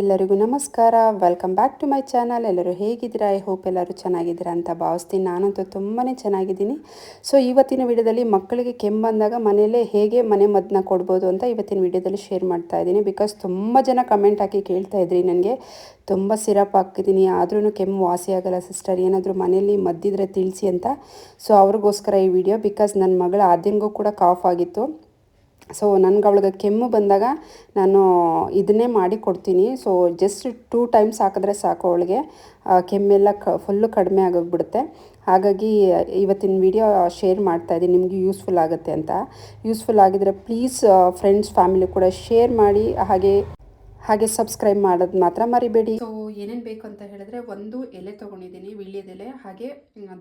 ಎಲ್ಲರಿಗೂ ನಮಸ್ಕಾರ. Welcome back to my channel ಎಲ್ಲರೂ ಹೇಗಿದ್ದೀರಾ? ಐ ಹೋಪ್ ಎಲ್ಲರೂ ಚೆನ್ನಾಗಿದ್ದೀರಾ ಅಂತ ಭಾವಿಸ್ತೀನಿ. ನಾನಂತೂ ತುಂಬಾ ಚೆನ್ನಾಗಿದ್ದೀನಿ. ಸೊ ಇವತ್ತಿನ ವಿಡಿಯೋದಲ್ಲಿ ಮಕ್ಕಳಿಗೆ ಕೆಮ್ಮು ಬಂದಾಗ ಮನೆಯಲ್ಲೇ ಹೇಗೆ ಮನೆ ಮದ್ದನ್ನ ಕೊಡ್ಬೋದು ಅಂತ ಇವತ್ತಿನ ವಿಡಿಯೋದಲ್ಲಿ ಶೇರ್ ಮಾಡ್ತಾ ಇದ್ದೀನಿ. ಬಿಕಾಸ್ ತುಂಬ ಜನ ಕಮೆಂಟ್ ಹಾಕಿ ಕೇಳ್ತಾ ಇದ್ರಿ ನನಗೆ. ತುಂಬ ಸಿರಪ್ ಹಾಕಿದ್ದೀನಿ. ಆದ್ರೂ ಕೆಮ್ಮು ವಾಸಿ ಆಗಲ್ಲ ಸಿಸ್ಟರ್ ಏನಾದರೂ ಮನೆಯಲ್ಲಿ ಮದ್ದಿದ್ರೆ ತಿಳಿಸಿ ಅಂತ. ಸೊ ಅವ್ರಿಗೋಸ್ಕರ ಈ ವಿಡಿಯೋ ಬಿಕಾಸ್ ನನ್ನ ಮಗಳ ಆದ್ಯಂಗೂ ಕೂಡ ಕಾಫ್ ಆಗಿತ್ತು. ಸೊ ನನಗೆ ಅವಳಿಗೆ ಕೆಮ್ಮು ಬಂದಾಗ ನಾನು ಇದನ್ನೇ ಮಾಡಿ ಕೊಡ್ತೀನಿ. ಸೊ ಜಸ್ಟ್ ಟೂ ಟೈಮ್ಸ್ ಹಾಕಿದ್ರೆ ಸಾಕು ಅವಳಿಗೆ. ಕೆಮ್ಮೆಲ್ಲ ಕ ಫುಲ್ಲು ಕಡಿಮೆ ಆಗೋಗ್ಬಿಡುತ್ತೆ. ಹಾಗಾಗಿ, ಇವತ್ತಿನ ವಿಡಿಯೋ ಶೇರ್ ಮಾಡ್ತಾ ಇದ್ದೀನಿ. ನಿಮಗೆ ಯೂಸ್ಫುಲ್ ಆಗುತ್ತೆ ಅಂತ. ಯೂಸ್ಫುಲ್ ಆಗಿದ್ರೆ ಪ್ಲೀಸ್ ಫ್ರೆಂಡ್ಸ್ ಫ್ಯಾಮಿಲಿ ಕೂಡ ಶೇರ್ ಮಾಡಿ. ಹಾಗೆ ಹಾಗೆ ಸಬ್ಸ್ಕ್ರೈಬ್ ಮಾಡೋದು ಮಾತ್ರ ಮರಿಬೇಡಿ. ಸೊ ಏನೇನು ಬೇಕು ಅಂತ ಹೇಳಿದ್ರೆ ಒಂದು ಎಲೆ ತೊಗೊಂಡಿದ್ದೀನಿ ವಿಳ್ಯದೆಲೆ ಹಾಗೆ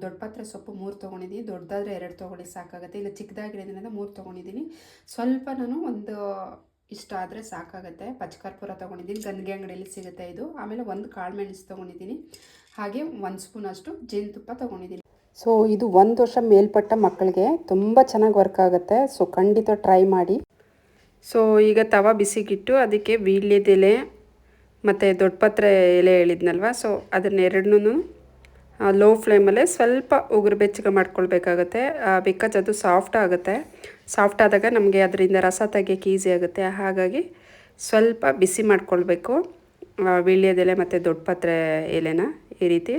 ದೊಡ್ಡ ಪಾತ್ರೆ ಸೊಪ್ಪು ಮೂರು ತೊಗೊಂಡಿದ್ದೀನಿ ದೊಡ್ಡದಾದ್ರೆ ಎರಡು ತೊಗೊಳ್ಳಿ ಸಾಕಾಗುತ್ತೆ ಇಲ್ಲ ಚಿಕ್ಕದಾಗಿರೋದ್ರಿಂದ ಮೂರು ತೊಗೊಂಡಿದ್ದೀನಿ. ಸ್ವಲ್ಪ ನಾನು ಒಂದು ಇಷ್ಟ ಆದರೆ ಸಾಕಾಗುತ್ತೆ. ಪಚ್ಚಕರ್ಪೂರ ತೊಗೊಂಡಿದ್ದೀನಿ ಗಂದಿಗೆ ಅಂಗಡಿಯಲ್ಲಿ ಸಿಗುತ್ತೆ ಇದು. ಆಮೇಲೆ ಒಂದು ಕಾಳು ಮೆಣಸು ತೊಗೊಂಡಿದ್ದೀನಿ ಹಾಗೆ ಒಂದು ಸ್ಪೂನ್ ಅಷ್ಟು ಜೇನುತುಪ್ಪ ತೊಗೊಂಡಿದ್ದೀನಿ. ಸೊ ಇದು ಒಂದು ವರ್ಷ ಮೇಲ್ಪಟ್ಟ ಮಕ್ಕಳಿಗೆ ತುಂಬ ಚೆನ್ನಾಗಿ ವರ್ಕ್ ಆಗುತ್ತೆ. ಸೊ ಖಂಡಿತ ಟ್ರೈ ಮಾಡಿ. ಸೊ ಈಗ ತವ ಬಿಸಿಗಿಟ್ಟು ಅದಕ್ಕೆ ವೀಳ್ಯದೆಲೆ ಮತ್ತು ದೊಡ್ಡಪತ್ರೆ ಎಲೆ ಹೇಳಿದ್ನಲ್ವ? ಸೊ ಅದನ್ನೆರಡನ್ನೂ ಲೋ ಫ್ಲೇಮಲ್ಲೇ ಸ್ವಲ್ಪ ಉಗುರು ಬೆಚ್ಚಗೆ ಮಾಡ್ಕೊಳ್ಬೇಕಾಗತ್ತೆ. ಬಿಕಾಸ್ ಅದು ಸಾಫ್ಟ್ ಆಗುತ್ತೆ. ಸಾಫ್ಟ್ ಆದಾಗ ನಮಗೆ ಅದರಿಂದ ರಸ ತೆಗಿಯೋಕ್ಕೆ ಈಸಿ ಆಗುತ್ತೆ. ಹಾಗಾಗಿ ಸ್ವಲ್ಪ ಬಿಸಿ ಮಾಡ್ಕೊಳ್ಬೇಕು. ವೀಳ್ಯದೆಲೆ ಮತ್ತು ದೊಡ್ಡಪತ್ರೆ ಎಲೆನ ಈ ರೀತಿ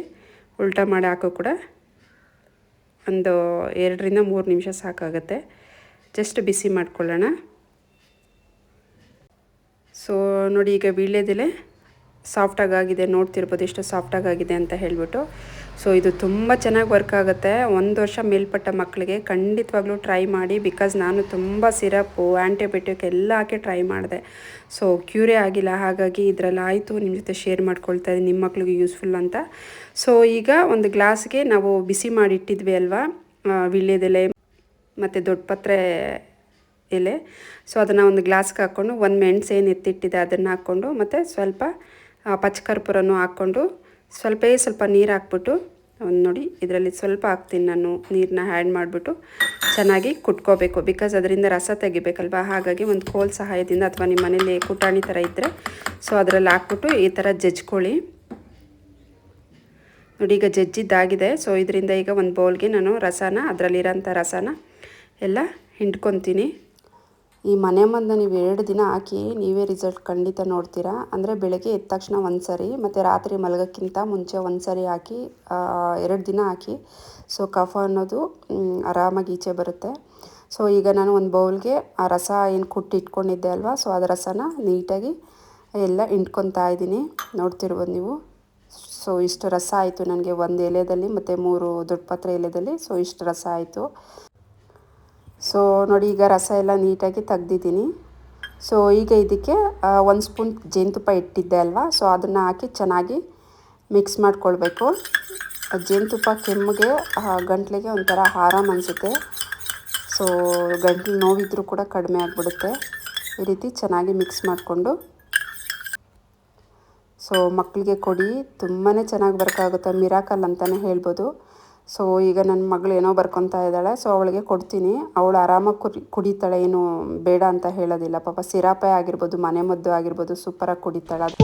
ಉಲ್ಟಾ ಮಾಡಿ ಹಾಕೋ ಕೂಡ ಒಂದು ಎರಡರಿಂದ ಮೂರು ನಿಮಿಷ ಸಾಕಾಗುತ್ತೆ. ಜಸ್ಟ್ ಬಿಸಿ ಮಾಡ್ಕೊಳ್ಳೋಣ. ಸೊ ನೋಡಿ, ಈಗ ವೀಳ್ಯದೆಲೆ ಸಾಫ್ಟಾಗಿ ಆಗಿದೆ ನೋಡ್ತಿರ್ಬೋದು ಎಷ್ಟು ಸಾಫ್ಟಾಗಿ ಆಗಿದೆ ಅಂತ ಹೇಳಿಬಿಟ್ಟು. ಸೊ ಇದು ತುಂಬ ಚೆನ್ನಾಗಿ ವರ್ಕ್ ಆಗುತ್ತೆ. ಒಂದು ವರ್ಷ ಮೇಲ್ಪಟ್ಟ ಮಕ್ಕಳಿಗೆ ಖಂಡಿತವಾಗ್ಲೂ ಟ್ರೈ ಮಾಡಿ ಬಿಕಾಸ್ ನಾನು ತುಂಬ ಸಿರಪ್ಪು ಆ್ಯಂಟಿಬಯೋಟಿಕ್ ಎಲ್ಲ ಹಾಕಿ ಟ್ರೈ ಮಾಡಿದೆ. ಸೊ ಕ್ಯೂರೇ ಆಗಿಲ್ಲ. ಹಾಗಾಗಿ ಇದರಲ್ಲಿ ಆಯಿತು. ನಿಮ್ಮ ಜೊತೆ ಶೇರ್ ಮಾಡ್ಕೊಳ್ತಾ ಇದ್ದೀನಿ. ನಿಮ್ಮ ಮಕ್ಳಿಗೆ ಯೂಸ್ಫುಲ್ ಅಂತ. ಸೊ ಈಗ ಒಂದು ಗ್ಲಾಸ್ಗೆ ನಾವು ಬಿಸಿ ಮಾಡಿ ಇಟ್ಟಿದ್ವಿ ಅಲ್ವಾ? ವೀಳ್ಯದೆಲೆ ಮತ್ತು ದೊಡ್ಡ ಪತ್ರೆ ಎಲೆ. ಸೊ ಅದನ್ನು ಒಂದು ಗ್ಲಾಸ್ಗೆ ಹಾಕ್ಕೊಂಡು ಒಂದು ಮೆಣಸು ಏನು ಎತ್ತಿಟ್ಟಿದೆ ಅದನ್ನು ಹಾಕ್ಕೊಂಡು ಮತ್ತು ಸ್ವಲ್ಪ ಪಚ್ಚಕರ್ಪೂರನೂ ಹಾಕ್ಕೊಂಡು ಸ್ವಲ್ಪೇ ಸ್ವಲ್ಪ ನೀರು ಹಾಕ್ಬಿಟ್ಟು ಒಂದು ನೋಡಿ, ಇದರಲ್ಲಿ ಸ್ವಲ್ಪ ಹಾಕ್ತೀನಿ ನಾನು. ನೀರನ್ನ ಆ್ಯಡ್ ಮಾಡಿಬಿಟ್ಟು ಚೆನ್ನಾಗಿ ಕುಟ್ಕೋಬೇಕು. ಬಿಕಾಸ್ ಅದರಿಂದ ರಸ ತೆಗಿಬೇಕಲ್ವ? ಹಾಗಾಗಿ ಒಂದು ಕೋಲ್ ಸಹಾಯದಿಂದ ಅಥವಾ ನಿಮ್ಮ ಮನೇಲಿ ಕುಟಾಣಿ ಥರ ಇದ್ದರೆ ಸೊ ಅದರಲ್ಲಿ ಹಾಕ್ಬಿಟ್ಟು ಈ ಥರ ಜಜ್ಕೊಳ್ಳಿ. ನೋಡಿ, ಈಗ ಜಜ್ಜಿದ್ದಾಗಿದೆ. ಸೊ ಇದರಿಂದ ಈಗ ಒಂದು ಬೌಲ್ಗೆ ನಾನು ರಸನ, ಅದರಲ್ಲಿರೋಂಥ ರಸನ ಎಲ್ಲ ಹಿಂಡ್ಕೊತೀನಿ. ಈ ಮನೆ ಮದ್ದು ನೀವು ಎರಡು ದಿನ ಹಾಕಿ ನೀವೇ ರಿಸಲ್ಟ್ ಖಂಡಿತ ನೋಡ್ತೀರಾ. ಅಂದರೆ ಬೆಳಗ್ಗೆ ಎದ್ದ ತಕ್ಷಣ ಒಂದು ಸರಿ ಮತ್ತು ರಾತ್ರಿ ಮಲಗೋಕ್ಕಿಂತ ಮುಂಚೆ ಒಂದು ಸರಿ ಹಾಕಿ ಎರಡು ದಿನ ಹಾಕಿ. ಸೊ ಕಫ ಅನ್ನೋದು ಆರಾಮಾಗಿ ಈಚೆ ಬರುತ್ತೆ. ಸೊ ಈಗ ನಾನು ಒಂದು ಬೌಲ್ಗೆ ಆ ರಸ ಏನು ಕುಟ್ಟಿ ಇಟ್ಕೊಂಡಿದ್ದೆ ಅಲ್ವಾ? ಸೊ ಅದು ರಸನ ನೀಟಾಗಿ ಎಲ್ಲ ಇಂಟ್ಕೊತಾ ಇದ್ದೀನಿ. ನೋಡ್ತಿರ್ಬೋದು ನೀವು. ಸೊ ಇಷ್ಟು ರಸ ಆಯಿತು ನನಗೆ ಒಂದು ಎಲೆಯಲ್ಲಿ ಮತ್ತು ಮೂರು ದೊಡ್ಡ ಪಾತ್ರೆ ಎಲೆದಲ್ಲಿ. ಸೊ ಇಷ್ಟು ರಸ ಆಯಿತು. ಸೊ ನೋಡಿ, ಈಗ ರಸ ಎಲ್ಲ ನೀಟಾಗಿ ತೆಗ್ದಿದ್ದೀನಿ. ಸೊ ಈಗ ಇದಕ್ಕೆ ಒಂದು ಸ್ಪೂನ್ ಜೇನುತುಪ್ಪ ಇಟ್ಟಿದ್ದೆ ಅಲ್ವಾ? ಸೊ ಅದನ್ನು ಹಾಕಿ ಚೆನ್ನಾಗಿ ಮಿಕ್ಸ್ ಮಾಡ್ಕೊಳ್ಬೇಕು. ಜೇನುತುಪ್ಪ ಕೆಮ್ಮಿಗೆ ಗಂಟ್ಲಿಗೆ ಒಂಥರ ಆರಾಮ್ ಅನಿಸುತ್ತೆ. ಸೊ ಗಂಟ್ಲು ನೋವಿದ್ರೂ ಕೂಡ ಕಡಿಮೆ ಆಗಿಬಿಡುತ್ತೆ. ಈ ರೀತಿ ಚೆನ್ನಾಗಿ ಮಿಕ್ಸ್ ಮಾಡಿಕೊಂಡು. ಸೊ ಮಕ್ಕಳಿಗೆ ಕೊಡಿ. ತುಂಬಾ ಚೆನ್ನಾಗಿ ವರ್ಕ್ ಆಗುತ್ತೆ. ಮಿರಾಕಲ್ ಅಂತಲೇ ಹೇಳ್ಬೋದು. ಸೊ ಈಗ ನನ್ನ ಮಗಳು ಏನೋ ಬರ್ಕೊತಾ ಇದ್ದಾಳೆ, ಸೊ ಅವಳಿಗೆ ಕೊಡ್ತೀನಿ. ಅವಳು ಆರಾಮಾಗಿ ಕುಡಿ ಕುಡಿತಾಳೆ, ಏನು ಬೇಡ ಅಂತ ಹೇಳೋದಿಲ್ಲ. ಪಾಪ ಸಿರಾಪೇ ಆಗಿರ್ಬೋದು, ಮನೆ ಮದ್ದು ಆಗಿರ್ಬೋದು ಸೂಪರಾಗಿ ಕುಡಿತಾಳೆ.